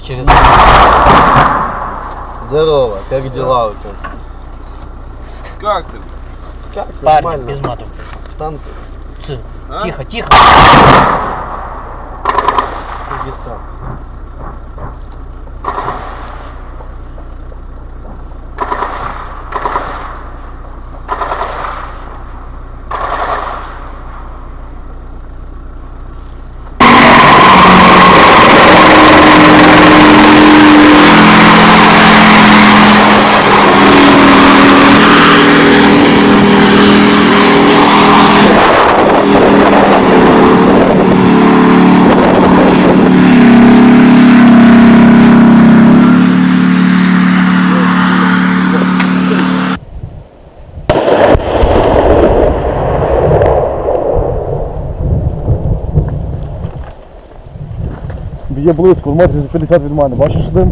через... Здорово, как дела у тебя? Как ты? Как? Парни, без матов. Там ты, Ц- А? Тихо, тихо. Кыргызстан. Б'є близько, в метрі за 50 від мене. Бачиш дим?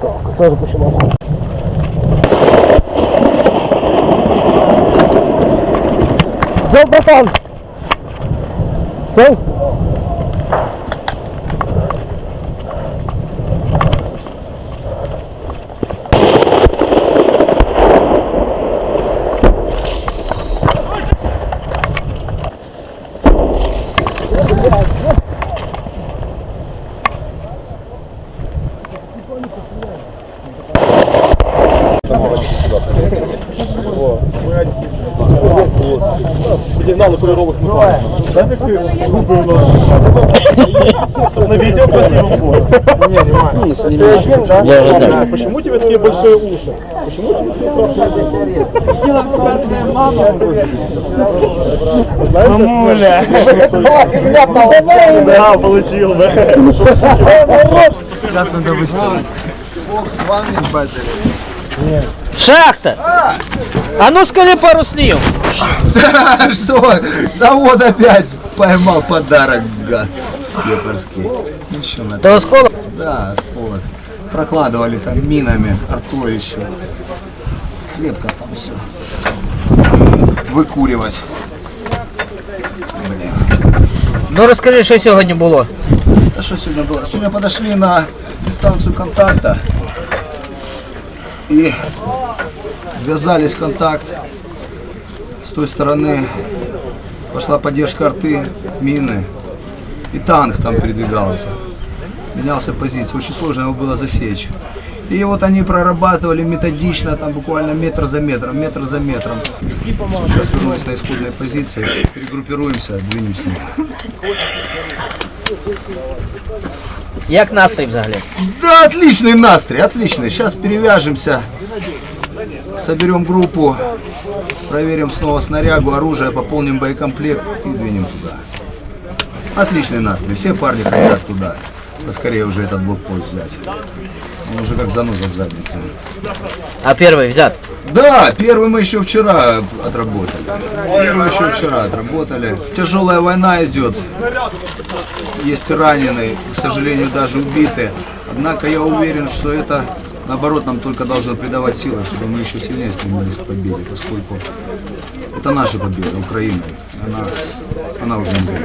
Так, це вже почалося. Все, братан! Все? Сигналы кольоровых Да ты. На видео красиво будет. Не, нормально. Почему у тебя такие большие уши? Почему у тебя такие Мамуля. Да, получил, да. Сейчас надо выставить. Фокс с вами батарея. Шахта! А ну скажи пару слів. Да что? Да вот опять поймал подарок, гад. Сепарский. Еще на То осколок? Да, осколок. Прокладывали там минами, артой еще. Крепко там все. Выкуривать. Блин. Ну розкажи, що сьогодні було. А что сегодня было? Сегодня подошли на дистанцию контакта и ввязались контакт. С той стороны пошла поддержка арты, мины. И танк там передвигался. Менялся позиция. Очень сложно его было засечь. И вот они прорабатывали методично, там буквально метр за метром, метр за метром. Сейчас вернулись на исходные позиции, перегруппируемся, двинемся. Як настрій взагалі? Да, отличный настрой, отличный. Сейчас перевяжемся, соберем группу, проверим снова снарягу, оружие, пополним боекомплект и двинем туда. Отличный настрой, все парни хотят туда. Поскорее уже этот блокпост взять. Он уже как заноза в заднице. А перший взят. Да, первый мы еще вчера отработали. Первый еще вчера отработали. Тяжелая война идет. Есть раненые, к сожалению, даже убитые. Однако я уверен, что это, наоборот, нам только должно придавать силы, чтобы мы еще сильнее стремились к победе, поскольку это наша победа, Украины. И Она, она уже не за